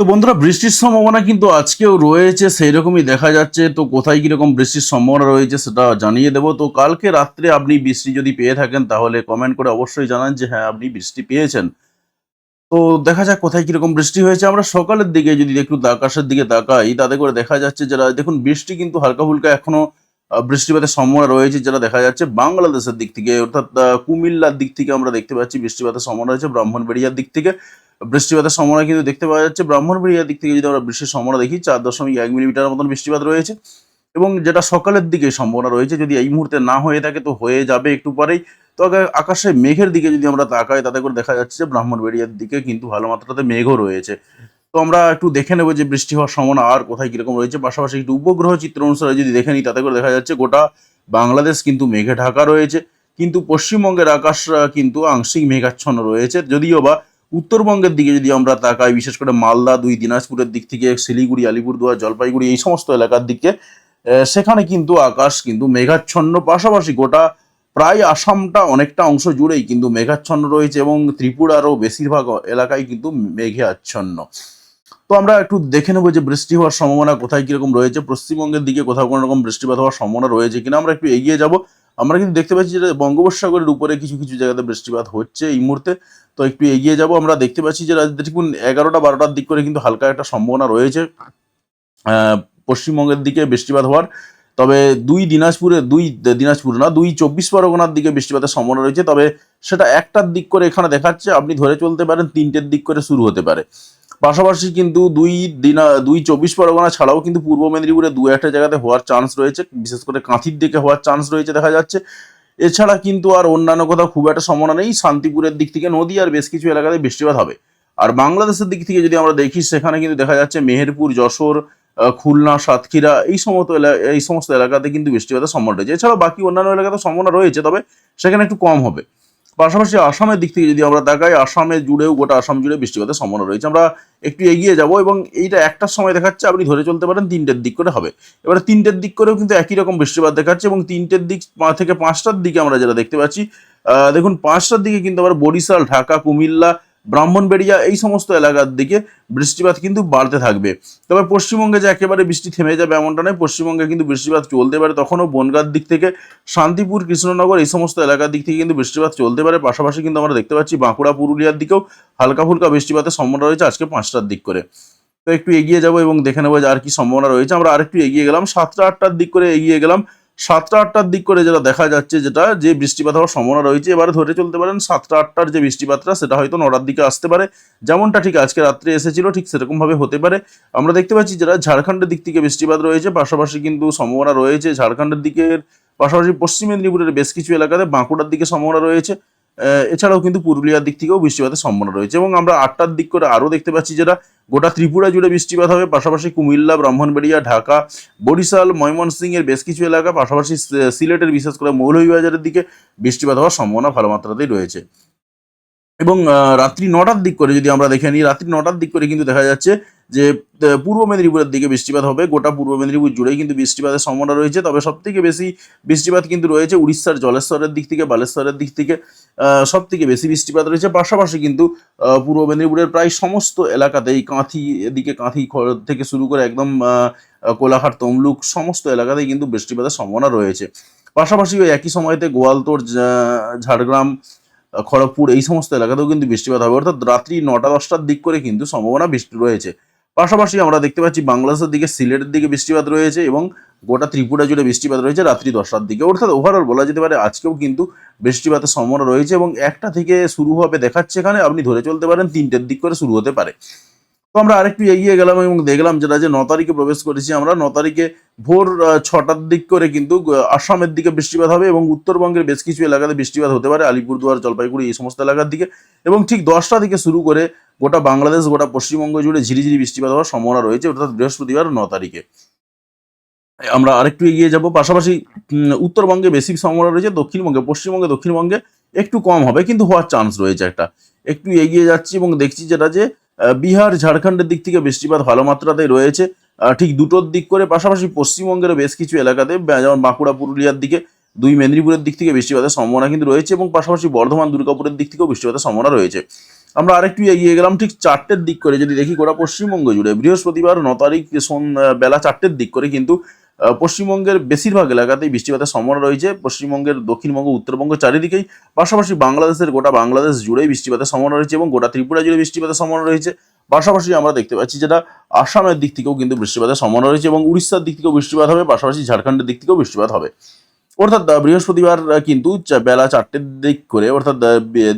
তো বন্ধুরা, বৃষ্টির সম্ভাবনা কিন্তু আজকেও রয়েছে সেই রকমই দেখা যাচ্ছে। তো কোথায় কীরকম বৃষ্টির সম্ভাবনা রয়েছে সেটা জানিয়ে দেবো। তো কালকে রাত্রে আপনি বৃষ্টি যদি পেয়ে থাকেন, তাহলে কমেন্ট করে অবশ্যই জানান যে হ্যাঁ আপনি বৃষ্টি পেয়েছেন। তো দেখা যাক কোথায় কীরকম বৃষ্টি হয়েছে। আমরা সকালের দিকে যদি একটু আকাশের দিকে তাকাই, তাতে করে দেখা যাচ্ছে যারা দেখুন, বৃষ্টি কিন্তু হালকা ফুলকা এখনও বৃষ্টিপাতের সম্ভাবনা রয়েছে, যেটা দেখা যাচ্ছে বাংলাদেশের দিক থেকে, অর্থাৎ কুমিল্লার দিক থেকে আমরা দেখতে পাচ্ছি বৃষ্টিপাতের সম্ভাবনা রয়েছে, ব্রাহ্মণবাড়িয়ার দিক থেকে। বৃষ্টিপাতের সম্ভাবনা কিন্তু দেখতে পাওয়া যাচ্ছে। ব্রাহ্মণবাড়িয়ার দিক থেকে যদি আমরা বৃষ্টির সম্ভাবনা দেখি, চার দশমিক এক মিলিমিটার মতন বৃষ্টিপাত রয়েছে এবং যেটা সকালের দিকে সম্ভাবনা রয়েছে, যদি এই মুহূর্তে না হয়ে থাকে তো হয়ে যাবে একটু পরেই। তো আকাশে মেঘের দিকে যদি আমরা তাকাই, তাতে করে দেখা যাচ্ছে যে ব্রাহ্মণবাড়িয়ার দিকে কিন্তু ভালো মাত্রাতে মেঘও রয়েছে। তো আমরা একটু দেখে নেব যে বৃষ্টি হওয়ার সম্ভাবনা আর কোথায় কীরকম রয়েছে। পাশাপাশি একটু উপগ্রহ চিত্র অনুসারে যদি দেখে নিই, তাতে করে দেখা যাচ্ছে গোটা বাংলাদেশ কিন্তু মেঘে ঢাকা রয়েছে। কিন্তু পশ্চিমবঙ্গের আকাশ কিন্তু আংশিক মেঘাচ্ছন্ন রয়েছে। যদিও বা উত্তরবঙ্গের দিকে যদি আমরা তাকাই, বিশেষ করে মালদা, দুই দিনাজপুরের দিক থেকে, শিলিগুড়ি, আলিপুরদুয়ার, জলপাইগুড়ি, এই সমস্ত এলাকার দিকে সেখানে কিন্তু আকাশ কিন্তু মেঘাচ্ছন্ন। পাশাপাশি গোটা প্রায় আসামটা অনেকটা অংশ জুড়েই কিন্তু মেঘাচ্ছন্ন রয়েছে এবং ত্রিপুরারও বেশিরভাগ এলাকায় কিন্তু মেঘে আচ্ছন্ন তো আমরা একটু দেখে নেব যে বৃষ্টি হওয়ার সম্ভাবনা কোথায় কীরকম রয়েছে। পশ্চিমবঙ্গের দিকে কোথাও কোনো রকম বৃষ্টিপাত হওয়ার সম্ভাবনা রয়েছে কিনা, আমরা একটু এগিয়ে যাব। আমরা কিন্তু দেখতে পাচ্ছি যে বঙ্গোপসাগরের উপরে কিছু কিছু জায়গাতে বৃষ্টিপাত হচ্ছে এই মুহূর্তে। তো একটু এগিয়ে যাব। আমরা দেখতে পাচ্ছি যে দেখুন এগারোটা, বারোটার দিক করে কিন্তু হালকা একটা সম্ভাবনা রয়েছে। পশ্চিমবঙ্গের দিকে বৃষ্টিপাত হওয়ার। তবে দুই দিনাজপুরে, দুই দিনাজপুর না, দুই চব্বিশ পরগনার দিকে বৃষ্টিপাতের সম্ভাবনা রয়েছে। তবে সেটা একটার দিক করে এখানে দেখাচ্ছে, আপনি ধরে চলতে পারেন তিনটের দিক করে শুরু হতে পারে। পাশাপাশি কিন্তু দুই দিনা, দুই চব্বিশ পরগনা ছাড়াও কিন্তু পূর্ব মেদিনীপুরে দু একটা জায়গাতে হওয়ার চান্স রয়েছে, বিশেষ করে কাঁথির দিকে হওয়ার চান্স রয়েছে দেখা যাচ্ছে। এছাড়া কিন্তু আর অন্যান্য কোথাও খুব একটা সম্ভাবনা নেই, শান্তিপুরের দিক থেকে নদী আর বেশ কিছু এলাকাতে বৃষ্টিপাত হবে। আর বাংলাদেশের দিক থেকে যদি আমরা দেখি, সেখানে কিন্তু দেখা যাচ্ছে মেহেরপুর, যশোর খুলনা, সাতক্ষীরা এই সমস্ত এলা- এই সমস্ত এলাকাতে কিন্তু বৃষ্টিপাতের সম্ভাবনা রয়েছে। এছাড়াও বাকি অন্যান্য এলাকাতে সম্ভাবনা রয়েছে, তবে সেখানে একটু কম হবে। পাশাপাশি আসামের দিক থেকে যদি আমরা তাকাই, আসামে জুড়েও গোটা আসাম জুড়ে বৃষ্টিপাতের সম্ভাবনা রয়েছে। আমরা একটু এগিয়ে যাব এবং এইটা একটার সময় দেখাচ্ছে, আপনি ধরে চলতে পারেন তিনটের দিক করে হবে। এবারে তিনটের দিক করেও কিন্তু একই রকম বৃষ্টিপাত দেখাচ্ছে এবং তিনটের দিক থেকে পাঁচটার দিকে আমরা যেটা দেখতে পাচ্ছি দেখুন পাঁচটার দিকে কিন্তু আবার বরিশাল, ঢাকা, কুমিল্লা ব্রাহ্মণবেড়িয়া, এই সমস্ত এলাকার দিকে বৃষ্টিপাত কিন্তু বাড়তে থাকবে। তবে পশ্চিমবঙ্গে যে একেবারে বৃষ্টি থেমে যাবে এমনটা নয়, পশ্চিমবঙ্গে কিন্তু বৃষ্টিপাত চলতে পারে। তখনও বনগার দিক থেকে শান্তিপুর, কৃষ্ণনগর, এই সমস্ত এলাকার দিক থেকে কিন্তু বৃষ্টিপাত চলতে পারে। পাশাপাশি কিন্তু আমরা দেখতে পাচ্ছি বাঁকুড়া, পুরুলিয়ার দিকেও হালকা ফুলকা বৃষ্টিপাতের সম্ভাবনা রয়েছে আজকে পাঁচটার দিক করে। তো একটু এগিয়ে যাব এবং দেখে নেব যে আর কি সম্ভাবনা রয়েছে। আমরা আরেকটু এগিয়ে গেলাম, সাতটা আটটার দিক করে এগিয়ে গেলাম। সাতটা আটটার দিক করে যেটা দেখা যাচ্ছে যেটা, যে বৃষ্টিপাত হওয়ার সম্ভাবনা রয়েছে, এবারে ধরে চলতে পারেন সাতটা আটটার যে বৃষ্টিপাতটা, সেটা হয়তো নটার দিকে আসতে পারে। যেমনটা ঠিক আজকে রাত্রে এসেছিল, ঠিক সেরকমভাবে হতে পারে। আমরা দেখতে পাচ্ছি যেটা ঝাড়খণ্ডের দিক থেকে বৃষ্টিপাত রয়েছে, পাশাপাশি কিন্তু সম্ভাবনা রয়েছে ঝাড়খণ্ডের দিকের, পাশাপাশি পশ্চিম মেদিনীপুরের বেশ কিছু এলাকাতে বাঁকুড়ার দিকে সম্ভাবনা রয়েছে। এছাড়াও কিন্তু পুরুলিয়ার দিক থেকেও বৃষ্টিপাতের সম্ভাবনা রয়েছে এবং আমরা আটটার দিক করে আরও দেখতে পাচ্ছি যেটা গোটা ত্রিপুরা জুড়ে বৃষ্টিপাত হবে, পাশাপাশি কুমিল্লা, ব্রাহ্মণবাড়িয়া, ঢাকা, বরিশাল, ময়মনসিংহের বেশ কিছু এলাকা, পাশাপাশি সিলেটের বিশেষ করে মৌলভীবাজারের দিকে বৃষ্টিপাত হওয়ার সম্ভাবনা ভালো মাত্রাতেই রয়েছে। এবং রাত্রি নটার দিক করে যদি আমরা দেখে নিই, রাত্রি নটার দিক করে কিন্তু দেখা যাচ্ছে যে পূর্ব মেদিনীপুরের দিকে বৃষ্টিপাত হবে। গোটা পূর্ব মেদিনীপুর জুড়েই কিন্তু বৃষ্টিপাতের সম্ভাবনা রয়েছে। তবে সব থেকে বেশি বৃষ্টিপাত কিন্তু রয়েছে উড়িষ্যার জলেশ্বরের দিক থেকে, বালেশ্বরের দিক থেকে সব থেকে বেশি বৃষ্টিপাত রয়েছে। পাশাপাশি কিন্তু পূর্ব মেদিনীপুরের প্রায় সমস্ত এলাকাতেই কাঁথি এদিকে কাঁথি থেকে শুরু করে একদম কোলাঘাট, তমলুক সমস্ত এলাকাতেই কিন্তু বৃষ্টিপাতের সম্ভাবনা রয়েছে। পাশাপাশি ওই একই সময়তে গোয়ালতোড় ঝাড়গ্রাম খড়গপুর এই সমস্ত এলাকাতেও কিন্তু বৃষ্টিপাত হবে। অর্থাৎ রাত্রি নটা, দশটার দিক করে কিন্তু সম্ভাবনা বৃষ্টি রয়েছে। পাশাপাশি আমরা দেখতে পাচ্ছি বাংলাদেশের দিকে, সিলেটের দিকে বৃষ্টিপাত রয়েছে এবং গোটা ত্রিপুরা জুড়ে বৃষ্টিপাত রয়েছে রাত্রি দশটার দিকে। অর্থাৎ ওভারঅল বলা যেতে পারে আজকেও কিন্তু বৃষ্টিপাতের সম্ভাবনা রয়েছে এবং একটা থেকে শুরু হবে দেখাচ্ছে এখানে। আপনি ধরে চলতে পারেন তিনটের দিক করে শুরু হতে পারে। তো আমরা আরেকটু এগিয়ে গেলাম এবং দেখলাম যেটা যে ন তারিখে প্রবেশ করেছি আমরা, ন তারিখে ভোর ছটার দিক করে কিন্তু আসামের দিকে বৃষ্টিপাত হবে এবং উত্তরবঙ্গের বেশ কিছু এলাকাতে বৃষ্টিপাত হতে পারে, আলিপুরদুয়ার, জলপাইগুড়ি এই সমস্ত এলাকার দিকে এবং ঠিক দশটা থেকে শুরু করে গোটা বাংলাদেশ, গোটা পশ্চিমবঙ্গ জুড়ে ঝিরিঝিরি বৃষ্টিপাত হওয়ার সম্ভাবনা রয়েছে, অর্থাৎ বৃহস্পতিবার ন তারিখে। আমরা আরেকটু এগিয়ে যাব, পাশাপাশি উত্তরবঙ্গে বেশি সম্ভাবনা রয়েছে, দক্ষিণবঙ্গে, পশ্চিমবঙ্গে, দক্ষিণবঙ্গে একটু কম হবে, কিন্তু হওয়ার চান্স রয়েছে একটা। একটু এগিয়ে যাচ্ছি এবং দেখছি যেটা যে বিহার, ঝাড়খণ্ডের দিক থেকে বৃষ্টিপাত ভালো মাত্রাতেই রয়েছে। ঠিক দুটোর দিক করে, পাশাপাশি পশ্চিমবঙ্গের বেশ কিছু এলাকাতে যেমন বাঁকুড়া, পুরুলিয়ার দিকে দুই মেদিনীপুরের দিক থেকে বৃষ্টিপাতের সম্ভাবনা কিন্তু রয়েছে এবং পাশাপাশি বর্ধমান, দুর্গাপুরের দিক থেকেও বৃষ্টিপাতের সম্ভাবনা রয়েছে। আমরা আরেকটু এগিয়ে গেলাম, ঠিক চারটের দিক করে, যদি দেখি গোটা পশ্চিমবঙ্গ জুড়ে। বৃহস্পতিবার ন তারিখ বেলা চারটের দিক করে কিন্তু পশ্চিমবঙ্গের বেশিরভাগ এলাকাতেই বৃষ্টিপাতের সম্ভাবনা রয়েছে। পশ্চিমবঙ্গের দক্ষিণবঙ্গ, উত্তরবঙ্গ চারিদিকেই। পাশাপাশি বাংলাদেশের গোটা বাংলাদেশ জুড়েই বৃষ্টিপাতের সম্ভাবনা রয়েছে এবং গোটা ত্রিপুরা জুড়ে বৃষ্টিপাতের সম্ভাবনা রয়েছে। পাশাপাশি আমরা দেখতে পাচ্ছি যেটা আসামের দিক থেকেও কিন্তু বৃষ্টিপাতের সম্ভাবনা রয়েছে এবং উড়িষ্যার দিক থেকেও বৃষ্টিপাত হবে, পাশাপাশি ঝাড়খণ্ডের দিক থেকেও বৃষ্টিপাত হবে। অর্থাৎ বৃহস্পতিবার কিন্তু বেলা চারটের দিক করে, অর্থাৎ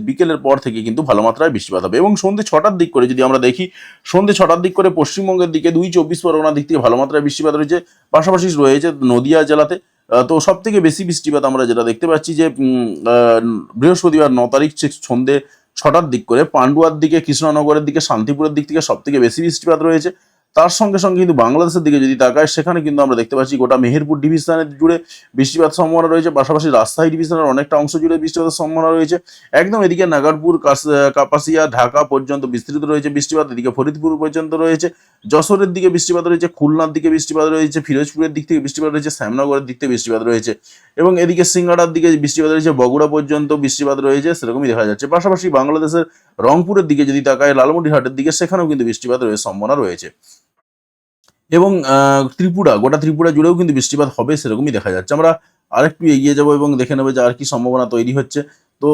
বিকেলের পর থেকে কিন্তু ভালো মাত্রায় বৃষ্টিপাত হবে। এবং সন্ধ্যে ছটার দিক করে যদি আমরা দেখি সন্ধ্যে ছটার দিক করে পশ্চিমবঙ্গের দিকে দুই চব্বিশ পরগনার দিক থেকে ভালো মাত্রায় বৃষ্টিপাত রয়েছে। পাশাপাশি রয়েছে নদিয়া জেলাতে। তো সব থেকে বেশি বৃষ্টিপাত আমরা যেটা দেখতে পাচ্ছি যে বৃহস্পতিবার ন তারিখ সন্ধ্যে ছটার দিক করে, পান্ডুয়ার দিকে, কৃষ্ণনগরের দিকে, শান্তিপুরের দিক থেকে সব থেকে বেশি বৃষ্টিপাত রয়েছে। তার সঙ্গে সঙ্গে কিন্তু বাংলাদেশের দিকে যদি তাকায়, সেখানে কিন্তু আমরা দেখতে পাচ্ছি গোটা মেহেরপুর ডিভিশনের জুড়ে বৃষ্টিপাত সম্ভাবনা রয়েছে। পাশাপাশি রাজশাহী ডিভিশনের অনেকটা অংশ জুড়ে বৃষ্টিপাতের সম্ভাবনা রয়েছে। একদম এদিকে নাগারপুর কাপাসিয়া, ঢাকা পর্যন্ত বিস্তৃত রয়েছে বৃষ্টিপাত। এদিকে ফরিদপুর পর্যন্ত রয়েছে। যশোরের দিকে বৃষ্টিপাত রয়েছে, খুলনার দিকে বৃষ্টিপাত রয়েছে, ফিরোজপুরের দিক থেকে বৃষ্টিপাত রয়েছে, শ্যামনগরের দিক থেকে বৃষ্টিপাত রয়েছে। এবং এদিকে সিঙ্গাড়ার দিকে বৃষ্টিপাত রয়েছে, বগুড়া পর্যন্ত বৃষ্টিপাত রয়েছে, সেরকমই দেখা যাচ্ছে। পাশাপাশি বাংলাদেশের রংপুরের দিকে যদি তাকায়, লালমনিরহাটের দিকে, সেখানেও কিন্তু বৃষ্টিপাত রয়েছে সম্ভাবনা রয়েছে। এবং ত্রিপুরা, গোটা ত্রিপুরা জুড়েও কিন্তু বৃষ্টিপাত হবে সেরকমই দেখা যাচ্ছে। আমরা আরেকটু এগিয়ে যাব এবং দেখে নেব যে আর কি সম্ভাবনা তৈরি হচ্ছে। তো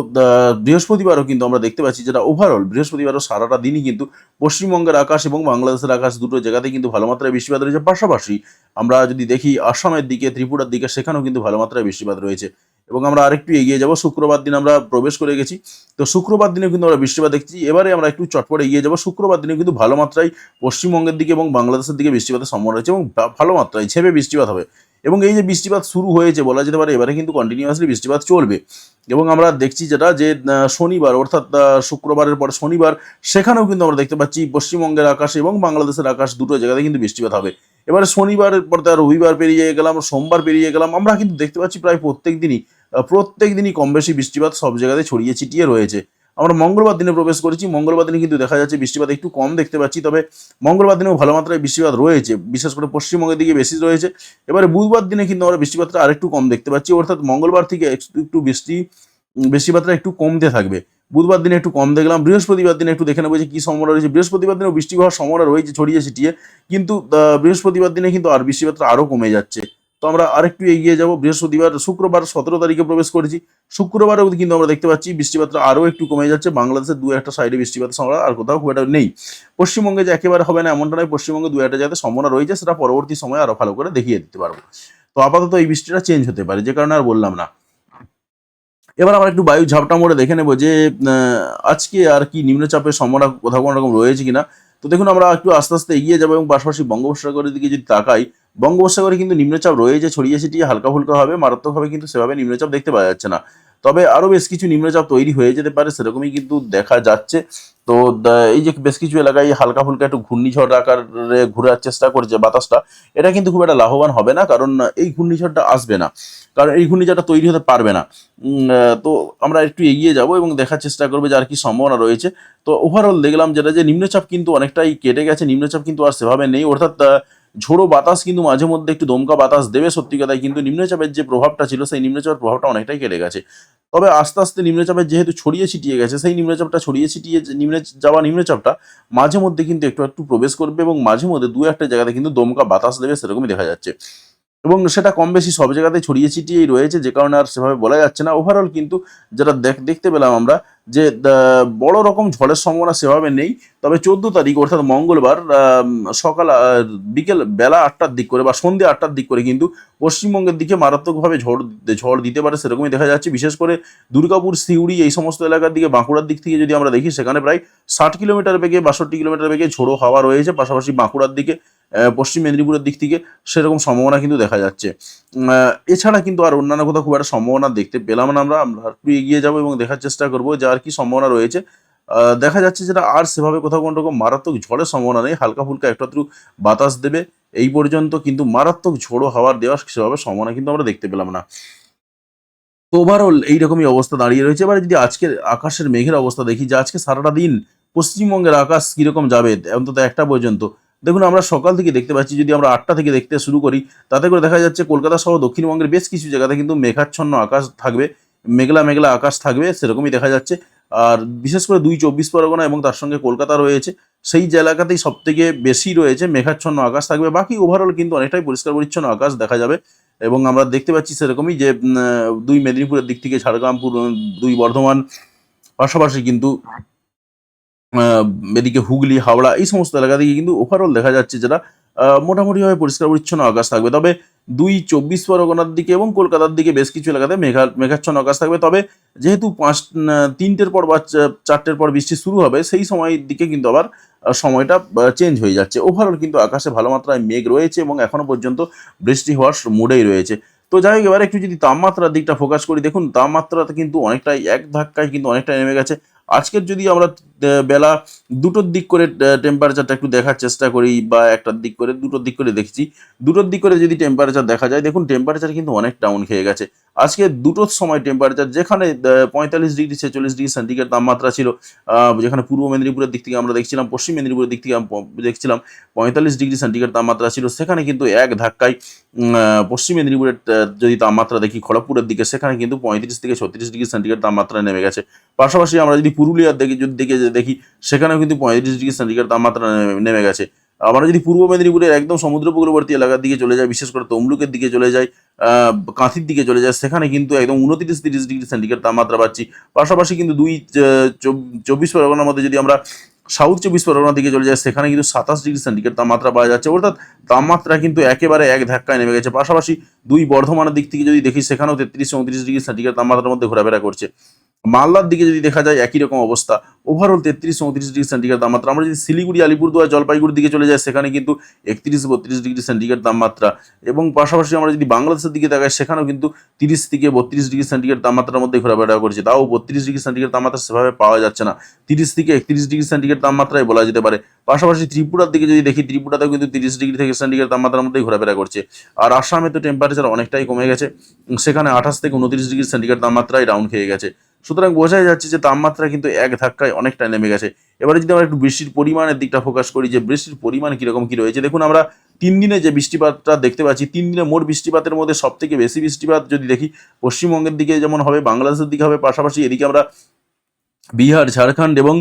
বৃহস্পতিবারও কিন্তু আমরা দেখতে পাচ্ছি যেটা ওভারঅল বৃহস্পতিবারও সারাটা দিনই কিন্তু পশ্চিমবঙ্গের আকাশ এবং বাংলাদেশের আকাশ দুটো জায়গাতেই কিন্তু ভালো মাত্রায় বৃষ্টিপাত রয়েছে। পাশাপাশি আমরা যদি দেখি আসামের দিকে, ত্রিপুরার দিকে, সেখানেও কিন্তু ভালো মাত্রায় বৃষ্টিপাত রয়েছে। এবং আমরা আরেকটু এগিয়ে যাব। শুক্রবার দিন আমরা প্রবেশ করে গেছি। তো শুক্রবার দিনে কিন্তু আমরা বৃষ্টিপাত দেখছি। এবারে আমরা একটু চটপট এগিয়ে যাব। শুক্রবার দিনে কিন্তু ভালো মাত্রায় পশ্চিমবঙ্গের দিকে এবং বাংলাদেশের দিকে বৃষ্টিপাতের সম্ভাবনা রয়েছে এবং ভালো মাত্রায় ছেপে বৃষ্টিপাত হবে। এবং এই যে বৃষ্টিপাত শুরু হয়েছে বলা যেতে পারে, এবারে কিন্তু কন্টিনিউয়াসলি বৃষ্টিপাত চলবে। এবং আমরা দেখছি যেটা যে শনিবার, অর্থাৎ শুক্রবারের পর শনিবার, সেখানেও কিন্তু আমরা দেখতে পাচ্ছি পশ্চিমবঙ্গের আকাশ এবং বাংলাদেশের আকাশ দুটো জায়গাতে কিন্তু বৃষ্টিপাত হবে। এবারে শনিবারের পর তার রবিবার পেরিয়ে গেলাম, সোমবার পেরিয়ে গেলাম, আমরা কিন্তু দেখতে পাচ্ছি প্রায় প্রত্যেক দিনই প্রত্যেক দিনই কম বেশি বৃষ্টিপাত সব জায়গাতে ছড়িয়ে ছিটিয়ে রয়েছে। আমরা মঙ্গলবার দিনে প্রবেশ করেছি, মঙ্গলবার দিনে কিন্তু দেখা যাচ্ছে বৃষ্টিপাত একটু কম দেখতে পাচ্ছি, তবে মঙ্গলবার দিনেও ভালো মাত্রায় বৃষ্টিপাত রয়েছে, বিশেষ করে পশ্চিমবঙ্গের দিকে বেশি রয়েছে। এবারে বুধবার দিনে কিন্তু আমরা বৃষ্টিপাতটা আরেকটু কম দেখতে পাচ্ছি, অর্থাৎ মঙ্গলবার থেকে একটু একটু বৃষ্টি বৃষ্টিপাতটা একটু কমতে থাকবে। বুধবার দিনে একটু কম দেখলাম, বৃহস্পতিবার দিনে একটু দেখে নেব যে কি সম্ভাবনা রয়েছে। বৃহস্পতিবার দিনেও বৃষ্টি হওয়ার সম্ভাবনা রয়েছে, ছড়িয়ে ছিটিয়ে, কিন্তু বৃহস্পতিবার দিনে কিন্তু আর বৃষ্টিপাতটা আরও কমে যাচ্ছে। তো আমরা আরেকটু এগিয়ে যাব। বৃহস্পতিবার, শুক্রবার সতেরো তারিখে প্রবেশ করেছি। শুক্রবারেও কিন্তু আমরা দেখতে পাচ্ছি বৃষ্টিপাতটা আরও একটু কমে যাচ্ছে। বাংলাদেশের দু একটা সাইডে বৃষ্টিপাতের সম্ভাবনা আর কোথাও খুব একটা নেই। পশ্চিমবঙ্গে যে একেবারে হবে না এমনটা নয়। পশ্চিমবঙ্গে দু একটা জায়গাতে সম্ভাবনা রয়েছে, সেটা পরবর্তী সময়ে আরও ভালো করে দেখিয়ে দিতে পারব। তো আপাতত এই বৃষ্টিটা চেঞ্জ হতে পারে, যে কারণে আর বললাম না। এবার আমরা একটু বায়ু ঝাপটা মোড়ে দেখে নেব যে আজকে আর কি নিম্নচাপের সম্ভাবনা কোথাও কোনো রকম রয়েছে কিনা। তো দেখুন, আমরা একটু আস্তে আস্তে এগিয়ে যাব এবং পাশাপাশি বঙ্গোপসাগরের দিকে যদি তাকাই, বঙ্গোপসাগরে কিন্তু নিম্নচাপ রয়েছে, ছড়িয়ে ছিটিয়ে হালকা ফুলকা হবে, মারাত্মকভাবে কিন্তু সেভাবে নিম্নচাপ দেখতে পাওয়া যাচ্ছে না। তবে আরও বেশ কিছু নিম্নচাপ তৈরি হয়ে যেতে পারে, সেরকমই কিন্তু দেখা যাচ্ছে। তো এই যে বেশ কিছু এলাকায় হালকা ফুলকা একটু ঘূর্ণিঝড় আকারে ঘোরার চেষ্টা করছে বাতাসটা, এটা কিন্তু খুব একটা লাভবান হবে না, কারণ এই ঘূর্ণিঝড়টা আসবে না। কারণ এই ঘূর্ণিঝড়টা তৈরি হতে পারবে না। তো আমরা একটু এগিয়ে যাব এবং দেখার চেষ্টা করব যে আর কি সম্ভাবনা রয়েছে। তো ওভারঅল দেখলাম যেটা যে নিম্নচাপ কিন্তু অনেকটাই কেটে গেছে, নিম্নচাপ কিন্তু আর সেভাবে নেই। অর্থাৎ ঝোড়ো বাতাস কিন্তু মাঝে মধ্যে একটু দমকা বাতাস দেবে, সত্যি কথায় কিন্তু নিম্নচাপের যে প্রভাবটা ছিল, সেই নিম্নচাপের প্রভাবটা অনেকটাই কেটে গেছে। তবে আস্তে আস্তে নিম্নচাপের যেহেতু ছড়িয়ে ছিটিয়ে গেছে, সেই নিম্নচাপটা ছড়িয়ে ছিটিয়ে নিম্নে যাওয়া নিম্নচাপটা মাঝে মধ্যে কিন্তু একটু একটু প্রবেশ করবে এবং মাঝে মধ্যে দু একটা জায়গাতে কিন্তু দমকা বাতাস দেবে, সেরকমই দেখা যাচ্ছে। এবং সেটা কম বেশি সব জায়গাতে ছড়িয়ে ছিটিয়েই রয়েছে, যে কারণে আর সেভাবে বলা যাচ্ছে না। ওভারঅল কিন্তু যেটা দেখ- দেখতে পেলাম আমরা যে বড় রকম ঝড়ের সম্ভাবনা সেভাবে নেই। তবে চোদ্দ তারিখ, অর্থাৎ মঙ্গলবার সকাল বিকেল বেলা আটটার দিক করে বা সন্ধ্যে আটটার দিক করে কিন্তু পশ্চিমবঙ্গের দিকে মারাত্মকভাবে ঝড় ঝড় দিতে পারে সেরকমই দেখা যাচ্ছে। বিশেষ করে দুর্গাপুর, সিউড়ি এই সমস্ত এলাকার দিকে, বাঁকুড়ার দিক থেকে যদি আমরা দেখি, সেখানে প্রায় ষাট কিলোমিটার বেগে, বাষট্টি কিলোমিটার বেগে ঝোড়ো হাওয়া রয়েছে। পাশাপাশি বাঁকুড়ার দিকে পশ্চিম মেদিনীপুরের দিক থেকে সেরকম সম্ভাবনা কিন্তু দেখা যাচ্ছে। এছাড়া কিন্তু আর অন্যান্য কোথাও খুব একটা সম্ভাবনা দেখতে পেলাম না আমরা। আমরা একটু এগিয়ে যাব এবং দেখার চেষ্টা করব যে আর কি সম্ভাবনা রয়েছে। দেখা যাচ্ছে যেটা আর সেভাবে কোথাও কোনো রকম মারাত্মক ঝড়ের সম্ভাবনা নেই। হালকা ফুলকা একটু বাতাস দেবে। এই পর্যন্ত কিন্তু মারাত্মক ঝোড়ো হাওয়ার দেওয়ার সেভাবে সম্ভাবনা কিন্তু আমরা দেখতে পেলাম না। তো ওভারঅল এইরকমই অবস্থা দাঁড়িয়ে রয়েছে। এবারে যদি আজকের আকাশের মেঘের অবস্থা দেখি যে আজকে সারাটা দিন পশ্চিমবঙ্গের আকাশ কীরকম যাবে? অন্তত একটা পর্যন্ত। দেখুন, আমরা সকাল থেকে দেখতে পাচ্ছি, যদি আমরা আটটা থেকে দেখতে শুরু করি, তাতে করে দেখা যাচ্ছে কলকাতা সহ দক্ষিণবঙ্গের বেশ কিছু জায়গাতে কিন্তু মেঘাচ্ছন্ন আকাশ থাকবে, মেঘলা মেঘলা আকাশ থাকবে, সেরকমই দেখা যাচ্ছে। আর বিশেষ করে দুই চব্বিশ পরগনা এবং তার সঙ্গে কলকাতা রয়েছে, সেই এলাকাতেই সব থেকে বেশি রয়েছে মেঘাচ্ছন্ন আকাশ থাকবে। বাকি ওভারঅল কিন্তু অনেকটাই পরিষ্কার পরিচ্ছন্ন আকাশ দেখা যাবে এবং আমরা দেখতে পাচ্ছি সেরকমই যে দুই মেদিনীপুরের দিক থেকে ঝাড়গ্রামপুর, দুই বর্ধমান পাশাপাশি কিন্তু এদিকে হুগলি, হাওড়া এই সমস্ত এলাকা থেকে কিন্তু ওভারঅল দেখা যাচ্ছে যেটা মোটামুটিভাবে পরিষ্কার পরিচ্ছন্ন আকাশ থাকবে। তবে দুই চব্বিশ পরগনার দিকে এবং কলকাতার দিকে বেশ কিছু এলাকাতে মেঘা, মেঘাচ্ছন্ন আকাশ থাকবে। তবে যেহেতু পাঁচ তিনটের পর বা চারটের পর বৃষ্টি শুরু হবে, সেই সময়ের দিকে কিন্তু আবার সময়টা চেঞ্জ হয়ে যাচ্ছে। ওভারঅল কিন্তু আকাশে ভালো মাত্রায় মেঘ রয়েছে এবং এখনও পর্যন্ত বৃষ্টি হওয়ার মুডেই রয়েছে। তো যাই হোক, এবার একটু যদি তাপমাত্রার দিকটা ফোকাস করি, দেখুন তাপমাত্রাতে কিন্তু অনেকটাই এক ধাক্কায় কিন্তু অনেকটাই নেমে গেছে। আজকের যদি আমরা বেলা দুটোর দিক করে টেম্পারেচারটা একটু দেখার চেষ্টা করি বা একটার দিক করে, দুটোর দিক করে দেখছি। দুটোর দিক করে যদি টেম্পারেচার দেখা যায়, দেখুন টেম্পারেচার কিন্তু অনেক ডাউন খেয়ে গেছে। আজকে দুটোর সময় টেম্পারেচার যেখানে পঁয়তাল্লিশ ডিগ্রি, ছেচল্লিশ ডিগ্রি সেন্টিগ্রেড তাপমাত্রা ছিল যেখানে পূর্ব মেদিনীপুরের দিক থেকে আমরা দেখছিলাম, পশ্চিম মেদিনীপুরের দিক থেকে দেখছিলাম, পঁয়তাল্লিশ ডিগ্রি সেন্টিগ্রেড তাপমাত্রা ছিল, সেখানে কিন্তু এক ধাক্কায় পশ্চিম মেদিনীপুরের যদি তাপমাত্রা দেখি খড়গপুরের দিকে, সেখানে কিন্তু পঁয়ত্রিশ থেকে ছত্রিশ ডিগ্রি সেন্টিগ্রেড তাপমাত্রা নেমে গেছে। পাশাপাশি আমরা যদি পুরুলিয়ার দিকে যদি দিকে দেখি, সেখানেও কিন্তু পঁয়ত্রিশ ডিগ্রি সেন্টিগ্রেড তাপমাত্রা নেমে- গেছে। আমরা যদি পূর্ব মেদিনীপুরের একদম সমুদ্র উপকূলবর্তী এলাকার দিকে চলে যাই, বিশেষ করে তমলুকের দিকে চলে যাই কাঁথির দিকে চলে যায়। সেখানে কিন্তু একদম উনত্রিশ, তিরিশ ডিগ্রি সেন্টিগ্রেড তাপমাত্রা পাচ্ছি। পাশাপাশি কিন্তু দুই চব্বিশ পরগনার মধ্যে যদি আমরা সাউথ চব্বিশ পরগনার দিকে চলে যায় সেখানে কিন্তু সাতাশ ডিগ্রি সেন্টিগ্রেড তাপমাত্রা পাওয়া যাচ্ছে। অর্থাৎ তাপমাত্রা কিন্তু একেবারে এক ধাক্কায় নেমে গেছে। পাশাপাশি দুই বর্ধমানের দিক থেকে যদি দেখি, সেখানেও তেত্রিশ, চৌত্রিশ ডিগ্রি সেন্টিগ্রেড তাপমাত্রার মধ্যে ঘোরাফেরা করছে। মালদার দিকে যদি দেখা যায় একই রকম অবস্থা ওভারঅল তেত্রিশ চৌত্রিশ ডিগ্রি সেন্টিগ্রেড তাপমাত্রা। আমরা যদি শিলিগুড়ি, আলিপুরদুয়ার, জলপাইগুড়ির দিকে চলে যাই, সেখানে কিন্তু একত্রিশ বত্রিশ ডিগ্রি সেন্টিগ্রেড তাপমাত্রা। এবং পাশাপাশি আমরা যদি বাংলাদেশের দিকে তাকাই, সেখানেও কিন্তু তিরিশ থেকে বত্রিশ ডিগ্রি সেন্টিগ্রেড তাপমাত্রার মধ্যে ঘোরাফেরা করছে। তাও বত্রিশ ডিগ্রি সেন্টিগ্রেড তাপমাত্রা সেভাবে পাওয়া যাচ্ছে না। তিরিশ থেকে একত্রিশ ডিগ্রি সেন্টিগ্রেড তাপমাত্রায় বলা যেতে পারে। পাশাপাশি ত্রিপুরার দিকে যদি দেখি, ত্রিপুরাতেও কিন্তু তিরিশ ডিগ্রি থেকে সেন্টিগ্রেড তাপমাত্রার মধ্যেই ঘোরাফেরা করছে। আর আসামে তো টেম্পারেচার অনেকটাই কমে গেছে। সেখানে আঠাশ থেকে উনত্রিশ ডিগ্রি সেন্টিগ্রেড তাপমাত্রায় ডাউন খেয়ে গেছে। সুতরাং বোঝাই যাচ্ছে যে তাপমাত্রা কিন্তু এক ধাক্কায় অনেকটা নেমে গেছে। এবারে যদি আমরা একটু বৃষ্টির পরিমাণের দিকটা ফোকাস করি, যে বৃষ্টির পরিমাণ কীরকম কী রয়েছে, দেখুন আমরা তিন দিনে যে বৃষ্টিপাতটা দেখতে পাচ্ছি, তিন দিনে মোট বৃষ্টিপাতের মধ্যে সব থেকে বেশি বৃষ্টিপাত যদি দেখি, পশ্চিমবঙ্গের দিকে যেমন হবে, বাংলাদেশের দিকে হবে, পাশাপাশি এদিকে আমরা বিহার, ঝাড়খণ্ড এবং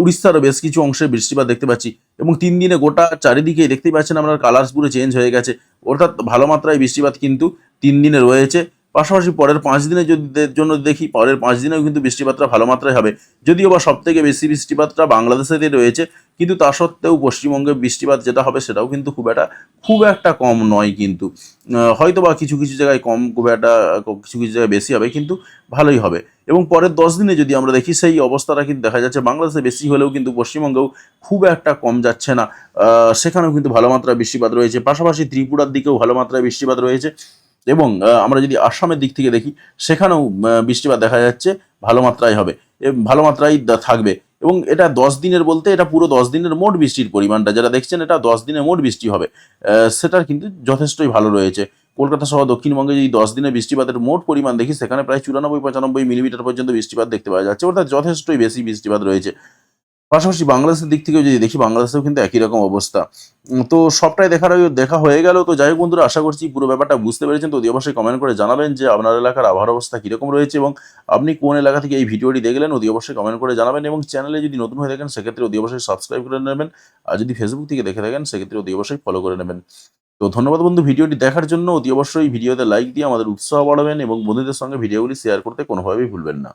উড়িষ্যারও বেশ কিছু অংশে বৃষ্টিপাত দেখতে পাচ্ছি। এবং তিন দিনে গোটা চারিদিকে দেখতেই পাচ্ছেন আমরা কালার্স পুরো চেঞ্জ হয়ে গেছে। অর্থাৎ ভালো মাত্রায় বৃষ্টিপাত কিন্তু তিন দিনে রয়েছে। পাশাপাশি পরের পাঁচ দিনে যদি জন্য দেখি, পরের পাঁচ দিনেও কিন্তু বৃষ্টিপাতটা ভালো মাত্রায় হবে। যদিও বা সব থেকে বেশি বৃষ্টিপাতটা বাংলাদেশেতে রয়েছে, কিন্তু তা সত্ত্বেও পশ্চিমবঙ্গে বৃষ্টিপাত যেটা হবে সেটাও কিন্তু খুব একটা খুব একটা কম নয় কিন্তু। হয়তো বা কিছু কিছু জায়গায় কম, খুব একটা, কিছু কিছু জায়গায় বেশি হবে, কিন্তু ভালোই হবে। এবং পরের দশ দিনে যদি আমরা দেখি, সেই অবস্থাটা কিন্তু দেখা যাচ্ছে, বাংলাদেশে বেশি হলেও কিন্তু পশ্চিমবঙ্গেও খুব একটা কম যাচ্ছে না। সেখানেও কিন্তু ভালো মাত্রায় বৃষ্টিপাত রয়েছে। পাশাপাশি ত্রিপুরার দিকেও ভালো মাত্রায় বৃষ্টিপাত রয়েছে। এবং আমরা যদি আসামের দিক থেকে দেখি, সেখানেও বৃষ্টিপাত দেখা যাচ্ছে, ভালো মাত্রায় হবে ভালো মাত্রায় থাকবে। এবং এটা দশ দিনের বলতে, এটা পুরো দশ দিনের মোট বৃষ্টির পরিমাণটা যেটা দেখছেন এটা দশ দিনের মোট বৃষ্টি হবে সেটার কিন্তু যথেষ্টই ভালো রয়েছে। কলকাতা সহ দক্ষিণবঙ্গে যদি দশ দিনে বৃষ্টিপাতের মোট পরিমাণ দেখি, সেখানে প্রায় চুরানব্বই পঁচানব্বই মিলিমিটার পর্যন্ত বৃষ্টিপাত দেখতে পাওয়া যাচ্ছে, অর্থাৎ যথেষ্টই বেশি বৃষ্টিপাত রয়েছে। পাশাপাশি বাংলাদেশের দিক থেকেও যদি দেখি, বাংলাদেশেও কিন্তু একই রকম অবস্থা। তো সবটাই দেখার দেখা হয়ে গেল। তো যাই হোক বন্ধুরা, আশা করছি পুরো ব্যাপারটা বুঝতে পেরেছেন। তো অবশ্যই কমেন্ট করে জানাবেন যে আপনার এলাকার আবহাওয়ার অবস্থা কীরকম রয়েছে এবং আপনি কোন এলাকা থেকে এই ভিডিওটি দেখলেন, অতি অবশ্যই কমেন্ট করে জানাবেন এবং চ্যানেলে যদি নতুন হয়ে থাকেন, সেক্ষেত্রে অতি অবশ্যই সাবস্ক্রাইব করে নেবেন। আর যদি ফেসবুক থেকে দেখে থাকেন, সেক্ষেত্রে অতি অবশ্যই ফলো করে নেবেন। তো ধন্যবাদ বন্ধু ভিডিওটি দেখার জন্য। অতি অবশ্যই ভিডিওতে লাইক দিয়ে আমাদের উৎসাহ বাড়াবেন এবং বন্ধুদের সঙ্গে ভিডিওগুলি শেয়ার করতে কোনোভাবেই ভুলবেন না।